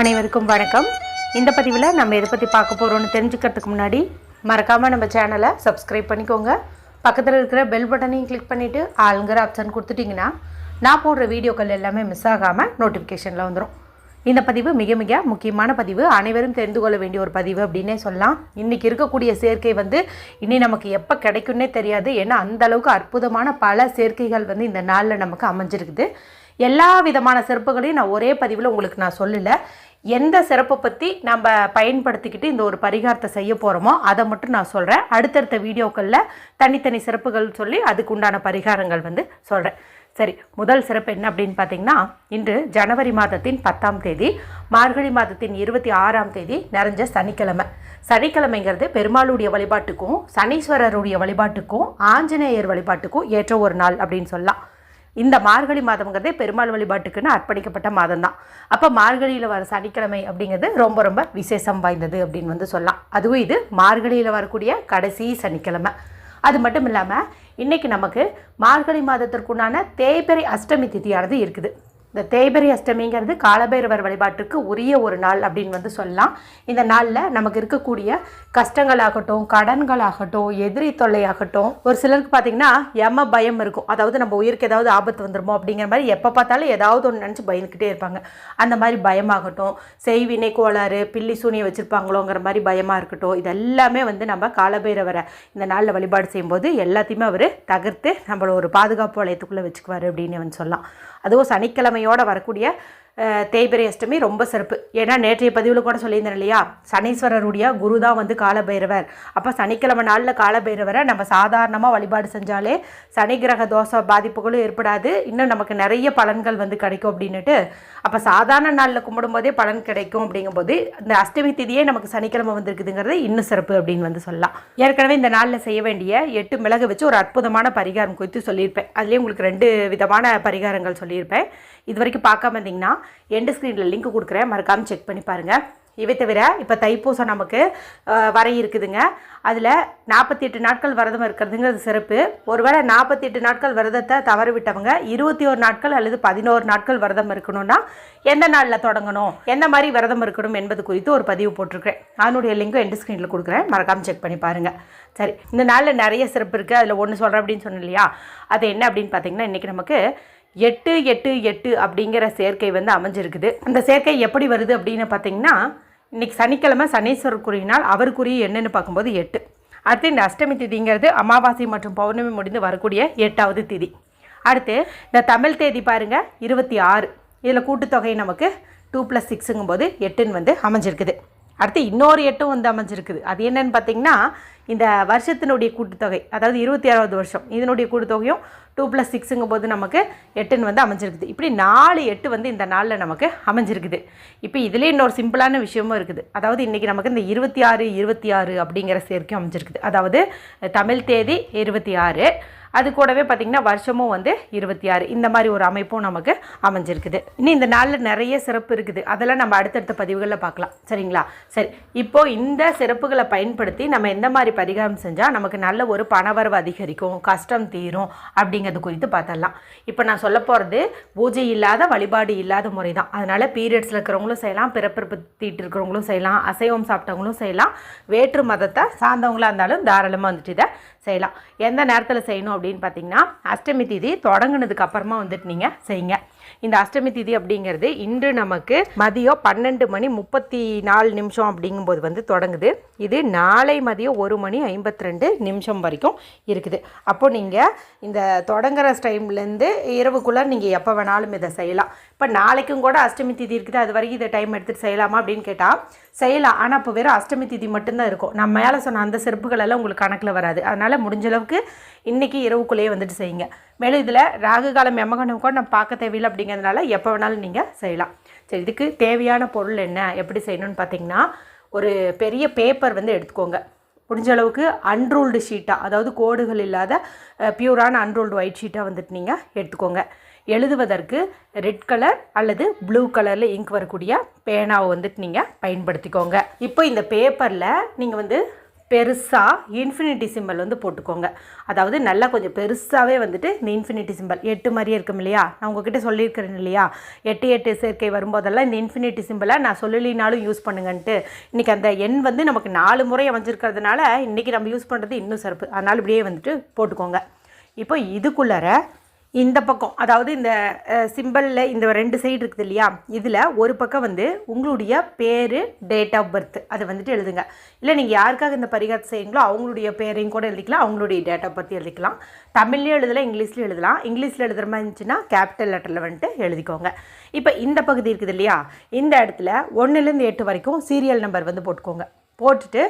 அனைவருக்கும் வணக்கம். இந்த பதிவில் நம்ம எதை பற்றி பார்க்க போகிறோம்னு தெரிஞ்சுக்கிறதுக்கு முன்னாடி மறக்காமல் நம்ம சேனலை சப்ஸ்கிரைப் பண்ணிக்கோங்க. பக்கத்தில் இருக்கிற பெல் பட்டனையும் கிளிக் பண்ணிவிட்டு ஆளுங்கிற ஆப்ஷன் கொடுத்துட்டிங்கன்னா நான் போடுற வீடியோக்கள் எல்லாமே மிஸ் ஆகாமல் நோட்டிஃபிகேஷனில் வந்துடும் இந்த பதிவு மிக மிக முக்கியமான பதிவு. அனைவரும் தெரிந்து கொள்ள வேண்டிய ஒரு பதிவு அப்படின்னே சொல்லலாம். இன்றைக்கி இருக்கக்கூடிய சேர்க்கை வந்து இனி நமக்கு எப்போ கிடைக்குன்னே தெரியாது. ஏன்னா அந்த அளவுக்கு அற்புதமான பல சேர்க்கைகள் வந்து இந்த நாளில் நமக்கு அமைஞ்சிருக்குது. எல்லா விதமான சிறப்புகளையும் நான் ஒரே பதிவில் உங்களுக்கு நான் சொல்லலை. எந்த சிறப்பை பற்றி நம்ம பயன்படுத்திக்கிட்டு இந்த ஒரு பரிகாரத்தை செய்ய போகிறோமோ அதை மட்டும் நான் சொல்கிறேன் அடுத்தடுத்த வீடியோக்களில் தனித்தனி சிறப்புகள் சொல்லி அதுக்கு உண்டான பரிகாரங்கள் வந்து சொல்கிறேன் சரி முதல் சிறப்பு என்ன அப்படின்னு பார்த்தீங்கன்னா இன்று ஜனவரி மாதத்தின் பத்தாம் தேதி மார்கழி மாதத்தின் இருபத்தி ஆறாம் தேதி நிறைஞ்ச சனிக்கிழமை. சனிக்கிழமைங்கிறது பெருமாளுடைய வழிபாட்டுக்கும் சனீஸ்வரருடைய வழிபாட்டுக்கும் ஆஞ்சநேயர் வழிபாட்டுக்கும் ஏற்ற ஒரு நாள் அப்படின்னு சொல்லலாம். இந்த மார்கழி மாதம்ங்கிறதே பெருமாள் வழிபாட்டுக்குன்னு அர்ப்பணிக்கப்பட்ட மாதம் தான் அப்போ மார்கழியில் வர சனிக்கிழமை அப்படிங்கிறது ரொம்ப ரொம்ப விசேஷம் வாய்ந்தது அப்படின்னு வந்து சொல்லலாம். அதுவும் இது மார்கழியில் வரக்கூடிய கடைசி சனிக்கிழமை. அது மட்டும் இல்லாமல் இன்றைக்கி நமக்கு மார்கழி மாதத்திற்குண்டான தேய்பிறை அஷ்டமி திதியானது இருக்குது. இந்த தேய்பரி அஷ்டமிங்கிறது காலபைரவர் வழிபாட்டுக்கு உரிய ஒரு நாள் அப்படின்னு வந்து சொல்லலாம். இந்த நாளில் நமக்கு இருக்கக்கூடிய கஷ்டங்களாகட்டும் கடன்களாகட்டும் எதிரி தொல்லையாகட்டும் ஒரு சிலருக்கு பார்த்திங்கன்னா எம பயம் இருக்கும். அதாவது நம்ம உயிருக்கு ஏதாவது ஆபத்து வந்துருமோ அப்படிங்கிற மாதிரி எப்போ பார்த்தாலும் ஏதாவது ஒன்று நினச்சி பயந்துக்கிட்டே இருப்பாங்க. அந்த மாதிரி பயமாகட்டும் செய்வினை கோளாறு பில்லி சூனியை வச்சுருப்பாங்களோங்கிற மாதிரி பயமாக இருக்கட்டும் இது எல்லாமே வந்து நம்ம காலபைரவரை இந்த நாளில் வழிபாடு செய்யும்போது எல்லாத்தையுமே அவர் தகர்த்து நம்மளை ஒரு பாதுகாப்பு வளையத்துக்குள்ளே வச்சுக்குவார் அப்படின்னு வந்து சொல்லலாம். அதுவும் சனிக்கிழமையோடு வரக்கூடிய தேய்பிரை தேய்பிறை அஷ்டமி ரொம்ப சிறப்பு. ஏன்னா நேற்றைய பதிவில் கூட சொல்லியிருந்தேன் இல்லையா? சனீஸ்வரருடைய குரு தான் வந்து காலபைரவர். அப்போ சனிக்கிழமை நாளில் காலபைரவரை நம்ம சாதாரணமாக வழிபாடு செஞ்சாலே சனி கிரக தோஷ பாதிப்புகளும் ஏற்படாது. இன்னும் நமக்கு நிறைய பலன்கள் வந்து கிடைக்கும் அப்படின்னுட்டு. அப்போ சாதாரண நாளில் கும்பிடும்போதே பலன் கிடைக்கும் அப்படிங்கும்போது இந்த அஷ்டமி திதியே நமக்கு சனிக்கிழமை வந்திருக்குதுங்கிறது இன்னும் சிறப்பு அப்படின்னு வந்து சொல்லலாம். ஏற்கனவே இந்த நாளில் செய்ய வேண்டிய எட்டு மிளகு வச்சு ஒரு அற்புதமான பரிகாரம் குறித்து சொல்லியிருப்பேன். அதுலேயே உங்களுக்கு ரெண்டு விதமான பரிகாரங்கள் சொல்லியிருப்பேன். இது வரைக்கும் பார்க்காம இருந்தீங்கன்னா எண்டு ஸ்க்ரீனில் லிங்க் கொடுக்குறேன். மறக்காமல் செக் பண்ணி பாருங்கள் இவை தவிர இப்போ தைப்பூசம் நமக்கு வர இருக்குதுங்க. அதில் நாற்பத்தி எட்டு நாட்கள் விரதம் இருக்கிறதுங்கிறது சிறப்பு. ஒருவேளை நாற்பத்தி எட்டு நாட்கள் விரதத்தை தவற விட்டவங்க இருபத்தி ஒரு நாட்கள் அல்லது பதினோரு நாட்கள் விரதம் இருக்கணும்னா எந்த நாளில் தொடங்கணும்? எந்த மாதிரி விரதம் இருக்கணும் என்பது குறித்து ஒரு பதிவு போட்டிருக்கிறேன். அதனுடைய லிங்கும் எண்டு ஸ்க்ரீனில் கொடுக்குறேன். மறக்காமல் செக் பண்ணி பாருங்கள் சரி இந்த நாளில் நிறைய சிறப்பு இருக்குது அதில் ஒன்று சொல்கிறேன் அப்படின்னு சொன்னேன் இல்லையா? அது என்ன அப்படின்னு பார்த்தீங்கன்னா இன்றைக்கி நமக்கு எட்டு எட்டு எட்டு அப்படிங்கிற சேர்க்கை வந்து அமைஞ்சிருக்குது. அந்த சேர்க்கை எப்படி வருது அப்படின்னு பார்த்தீங்கன்னா இன்னைக்கு சனிக்கிழமை சனீஸ்வரருக்குரிய நாள் அவருக்குரிய என்னன்னு பார்க்கும்போது எட்டு. அடுத்து இந்த அஷ்டமி திதிங்கிறது அமாவாசை மற்றும் பௌர்ணமி முடிந்து வரக்கூடிய எட்டாவது திதி. அடுத்து இந்த தமிழ் தேதி பாருங்கள் இருபத்தி ஆறு. இதில் கூட்டுத்தொகை நமக்கு டூ ப்ளஸ் சிக்ஸுங்கும் போது எட்டுன்னு வந்து அமைஞ்சிருக்குது. அடுத்து இன்னொரு எட்டும் வந்து அமைஞ்சிருக்குது. அது என்னன்னு பார்த்தீங்கன்னா இந்த வருஷத்தினுடைய கூட்டுத்தொகை அதாவது இருபத்தி ஆறாவது வருஷம் இதனுடைய கூட்டுத்தொகையும் டூ ப்ளஸ் சிக்ஸுங்கும் போது நமக்கு எட்டுன்னு வந்து அமைஞ்சிருக்குது. இப்படி நாலு எட்டு வந்து இந்த நாளில் நமக்கு அமைஞ்சிருக்குது. இப்போ இதிலே இன்னொரு சிம்பிளான விஷயமும் இருக்குது. அதாவது இன்றைக்கி நமக்கு இந்த இருபத்தி ஆறு இருபத்தி ஆறு அப்படிங்கிற சேர்க்கையும் அமைஞ்சிருக்குது. அதாவது தமிழ் தேதி இருபத்தி ஆறு. அது கூடவே பார்த்திங்கன்னா வருஷமும் வந்து இருபத்தி ஆறு. இந்த மாதிரி ஒரு அமைப்பும் நமக்கு அமைஞ்சிருக்குது. இன்னும் இந்த நாளில் நிறைய சிறப்பு இருக்குது. அதெல்லாம் நம்ம அடுத்தடுத்த பதிவுகளில் பார்க்கலாம். சரிங்களா? சரி. இப்போது இந்த சிறப்புகளை பயன்படுத்தி நம்ம எந்த மாதிரி பரிகாரம் செஞ்சால் நமக்கு நல்ல ஒரு பணவரவு அதிகரிக்கும் கஷ்டம் தீரும் அப்படிங்கிறது குறித்து பார்த்தரலாம் இப்போ நான் சொல்ல போகிறது பூஜை இல்லாத வழிபாடு இல்லாத முறை தான். அதனால் பீரியட்ஸில் இருக்கிறவங்களும் செய்யலாம் பிறப்பிறப்பு தீட்டு இருக்கிறவங்களும் செய்யலாம் அசைவம் சாப்பிட்டவங்களும் செய்யலாம் வேற்று மதத்தை சார்ந்தவங்களாக இருந்தாலும் தாராளமாக வந்துட்டு இதை செய்யலாம். எந்த நேரத்தில் செய்யணும் அப்படின்னு பார்த்தீங்கன்னா அஷ்டமி திதி தொடங்குனதுக்கு அப்புறமா வந்துட்டு நீங்கள் செய்யுங்க. இந்த அஷ்டமி திதி அப்படிங்கிறது இன்று நமக்கு மதியம் பன்னெண்டு மணி முப்பத்தி நாலு நிமிஷம் அப்படிங்கும்போது வந்து தொடங்குது. இது நாளை மதியம் ஒரு மணி ஐம்பத்தி ரெண்டு நிமிஷம் வரைக்கும் இருக்குது. அப்போ நீங்கள் இந்த தொடங்குற டைம்லேருந்து இரவுக்குள்ளே நீங்கள் எப்போ வேணாலும் இதை செய்யலாம். இப்போ நாளைக்கும் கூட அஷ்டமி திதி இருக்குது. அது வரைக்கும் இதை டைம் எடுத்துகிட்டு செய்யலாமா அப்படின்னு கேட்டால் செய்யலாம். ஆனால் இப்போ வெறும் அஷ்டமி திதி மட்டும்தான் இருக்கும். நம்ம மேலே சொன்ன அந்த செருப்புகளெல்லாம் எல்லாம் உங்களுக்கு கணக்கில் வராது. அதனால் முடிஞ்ச அளவுக்கு இன்றைக்கி இரவுக்குள்ளேயே வந்துட்டு செய்யுங்க. மேலும் இதில் ராகு காலம் எமகண்டம் கூட நம்ம பார்க்க தேவையில்லை அப்படிங்கிறதுனால எப்போ வேணாலும் நீங்கள் செய்யலாம். சரி இதுக்கு தேவையான பொருள் என்ன? எப்படி செய்யணும்னு பார்த்தீங்கன்னா ஒரு பெரிய பேப்பர் வந்து எடுத்துக்கோங்க. முடிஞ்ச அளவுக்கு அன்ரூல்டு ஷீட்டாக அதாவது கோடுகள் இல்லாத பியூரான அன்ரூல்டு ஒயிட் ஷீட்டாக வந்துட்டு நீங்கள் எடுத்துக்கோங்க. எழுதுவதற்கு ரெட் கலர் அல்லது ப்ளூ கலரில் இங்க் வரக்கூடிய பேனாவை வந்துட்டு நீங்கள் பயன்படுத்திக்கோங்க. இப்போ இந்த பேப்பரில் நீங்கள் வந்து பெருசாக இன்ஃபினிட்டி சிம்பல் வந்து போட்டுக்கோங்க. அதாவது நல்லா கொஞ்சம் பெருசாகவே வந்துட்டு இந்த இன்ஃபினிட்டி சிம்பல் எட்டு மாதிரியே இருக்கும் இல்லையா? நான் உங்ககிட்ட சொல்லியிருக்கிறேன் இல்லையா? எட்டு எட்டு சேர்க்கை வரும்போதெல்லாம் இந்த இன்ஃபினிட்டி சிம்பிளை நான் சொல்லலினாலும் யூஸ் பண்ணுங்கன்ட்டு. இன்றைக்கி அந்த எண் வந்து நமக்கு நாலு முறை அமைஞ்சிருக்கிறதுனால இன்றைக்கி நம்ம யூஸ் பண்ணுறது இன்னும் சிறப்பு. அதனால் இப்படியே வந்துட்டு போட்டுக்கோங்க. இப்போ இதுக்குள்ளார இந்த பக்கம் அதாவது இந்த சிம்பிளில் இந்த ரெண்டு சைடு இருக்குது இல்லையா? இதில் ஒரு பக்கம் வந்து உங்களுடைய பேர் டேட் ஆஃப் பர்த் அதை வந்துட்டு எழுதுங்க. இல்லை நீங்கள் யாருக்காக இந்த பரிகாரத்தை செய்யுங்களோ அவங்களுடைய பேரையும் கூட எழுதிக்கலாம் அவங்களுடைய டேட் ஆஃப் பர்த் எழுதிக்கலாம். தமிழ்லேயும் எழுதலாம் இங்கிலீஷ்லேயும் எழுதலாம். இங்கிலீஷில் எழுதுகிற மாதிரி இருந்துச்சுன்னா கேபிட்டல் லெட்டரில் வந்துட்டு எழுதிக்கோங்க. இப்போ இந்த பகுதி இருக்குது இல்லையா? இந்த இடத்துல ஒன்றுலேருந்து எட்டு வரைக்கும் சீரியல் நம்பர் வந்து போட்டுக்கோங்க. போட்டுட்டு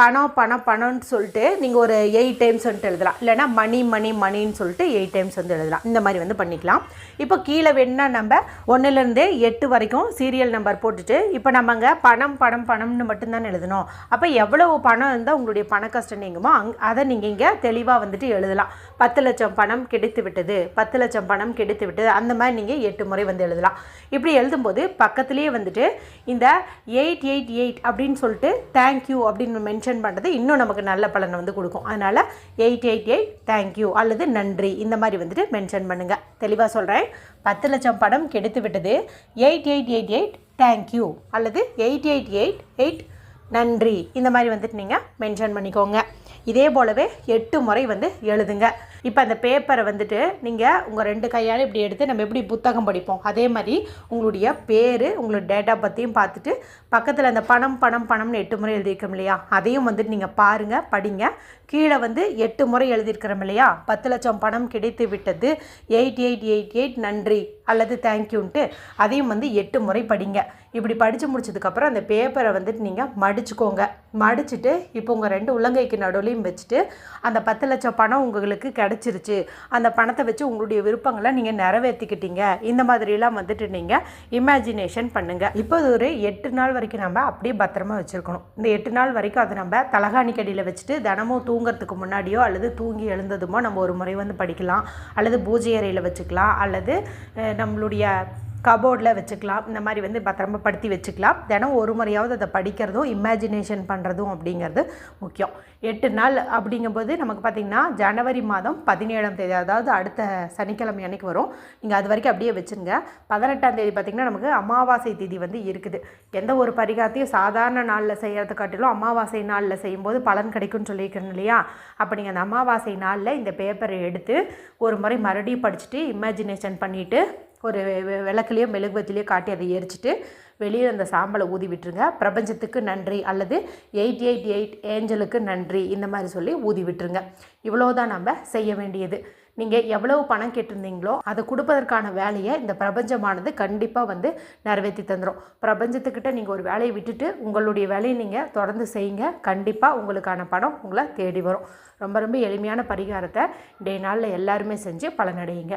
பணம் பணம் பணம்னு சொல்லிட்டு நீங்கள் ஒரு எயிட் டைம்ஸ் வந்துட்டு எழுதலாம். இல்லைனா மணி மணி மணின்னு சொல்லிட்டு எயிட் டைம்ஸ் வந்து எழுதலாம். இந்த மாதிரி வந்து பண்ணிக்கலாம். இப்போ கீழே வேணுன்னா நம்ம ஒன்றுலேருந்து எட்டு வரைக்கும் சீரியல் நம்பர் போட்டுட்டு இப்போ நம்ம அங்கே பணம் பணம் பணம்னு மட்டும்தான் எழுதணும். அப்போ எவ்வளவு பணம் இருந்தால் உங்களுடைய பண கஷ்டம் நீங்குமோ அங் அதை நீங்கள் இங்கே தெளிவாக வந்துட்டு எழுதலாம். பத்து லட்சம் பணம் கிடைத்து விட்டது பத்து லட்சம் பணம் கிடைத்து விட்டது அந்த மாதிரி நீங்கள் எட்டு முறை வந்து எழுதலாம். இப்படி எழுதும்போது பக்கத்துலேயே வந்துட்டு இந்த எயிட் எயிட் எயிட் அப்படின்னு சொல்லிட்டு தேங்க்யூ அப்படின்னு மென்ஷன் பண்ணுறது இன்னும் நமக்கு நல்ல பலனை வந்து கொடுக்கும். அதனால் எயிட் எயிட் எயிட் தேங்க்யூ அல்லது நன்றி இந்த மாதிரி வந்துட்டு மென்ஷன் பண்ணுங்கள் தெளிவாக சொல்கிறேன் பத்து லட்சம் பணம் கெடுத்து விட்டது eight eight eight eight thank you அல்லது எயிட் எயிட் எயிட் எயிட் நன்றி இந்த மாதிரி வந்துட்டு நீங்கள் மென்ஷன் பண்ணிக்கோங்க. இதே போலவே எட்டு முறை வந்து எழுதுங்க. இப்போ அந்த பேப்பரை வந்துட்டு நீங்கள் உங்கள் ரெண்டு கையால் இப்படி எடுத்து நம்ம எப்படி புத்தகம் படிப்போம்? அதே மாதிரி உங்களுடைய பேர் உங்களோட டேட்டா பற்றியும் பார்த்துட்டு பக்கத்தில் அந்த பணம் பணம் பணம்னு எட்டு முறை எழுதியிருக்கோம் இல்லையா? அதையும் வந்துட்டு நீங்கள் பாருங்கள் படிங்க. கீழே வந்து எட்டு முறை எழுதியிருக்கிறோம் இல்லையா? பத்து லட்சம் பணம் கிடைத்து விட்டது. எயிட் எயிட் எயிட் எயிட் நன்றி அல்லது தேங்க்யூன்ட்டு அதையும் வந்து எட்டு முறை படிங்க. இப்படி படித்து முடிச்சதுக்கப்புறம் அந்த பேப்பரை வந்துட்டு நீங்கள் மடிச்சுக்கோங்க. மடிச்சுட்டு இப்போ உங்கள் ரெண்டு உள்ளங்கைக்கு நடுவுலையும் வச்சுட்டு அந்த பத்து லட்சம் பணம் உங்களுக்கு கிடச்சிருச்சு. அந்த பணத்தை வச்சு உங்களுடைய விருப்பங்களை நீங்கள் நிறைவேற்றிக்கிட்டீங்க இந்த மாதிரிலாம் வந்துட்டு நீங்கள் இமேஜினேஷன் பண்ணுங்கள் இப்போ ஒரு எட்டு நாள் வரைக்கும் நம்ம அப்படியே பத்திரமா வச்சுருக்கணும். இந்த எட்டு நாள் வரைக்கும் அதை நம்ம தலகாணிக்கடியில் வச்சுட்டு தினமும் தூங்கிறதுக்கு முன்னாடியோ அல்லது தூங்கி எழுந்ததுமோ நம்ம ஒரு முறை வந்து படிக்கலாம். அல்லது பூஜை அறையில் வச்சுக்கலாம். அல்லது நம்மளுடைய கபோர்டில் வச்சுக்கலாம் இந்த மாதிரி வந்து பத்திரமா படுத்தி வச்சுக்கலாம். தினம் ஒரு முறையாவது அதை படிக்கிறதும் இமேஜினேஷன் பண்ணுறதும் அப்படிங்கிறது முக்கியம். எட்டு நாள் அப்படிங்கும்போது நமக்கு பார்த்திங்கன்னா ஜனவரி மாதம் பதினேழாம் தேதி அதாவது அடுத்த சனிக்கிழமை அன்னைக்கு வரும். நீங்கள் அது வரைக்கும் அப்படியே வச்சுருங்க. பதினெட்டாம் தேதி பார்த்திங்கன்னா நமக்கு அமாவாசை தேதி வந்து இருக்குது. எந்த ஒரு பரிகாரத்தையும் சாதாரண நாளில் செய்கிறத காட்டிலும் அமாவாசை நாளில் செய்யும்போது பலன் கிடைக்கும்னு சொல்லியிருக்கிறேன் இல்லையா? அப்போ நீங்கள் அந்த அமாவாசை நாளில் இந்த பேப்பரை எடுத்து ஒரு முறை மறுபடியும் படிச்சுட்டு இமேஜினேஷன் பண்ணிவிட்டு ஒரு விளக்குலேயோ மெழுகுவத்திலையோ காட்டி அதை எரிச்சிட்டு வெளியே அந்த சாம்பலை ஊதி விட்டுருங்க. பிரபஞ்சத்துக்கு நன்றி அல்லது எயிட் எயிட் எயிட் ஏஞ்சலுக்கு நன்றி இந்த மாதிரி சொல்லி ஊதி விட்டுருங்க. இவ்வளோதான் நம்ம செய்ய வேண்டியது. நீங்கள் எவ்வளவு பணம் கேட்டிருந்தீங்களோ அதை கொடுப்பதற்கான வேலையை இந்த பிரபஞ்சமானது கண்டிப்பாக வந்து நிறைவேற்றி தந்துடும் பிரபஞ்சத்துக்கிட்ட நீங்கள் ஒரு வேலையை விட்டுட்டு உங்களுடைய வேலையை நீங்கள் தொடர்ந்து செய்யுங்க. கண்டிப்பாக உங்களுக்கான பணம் உங்களை தேடி வரும். ரொம்ப ரொம்ப எளிமையான பரிகாரத்தை டே நாளில் எல்லாருமே செஞ்சு பலனடையுங்க.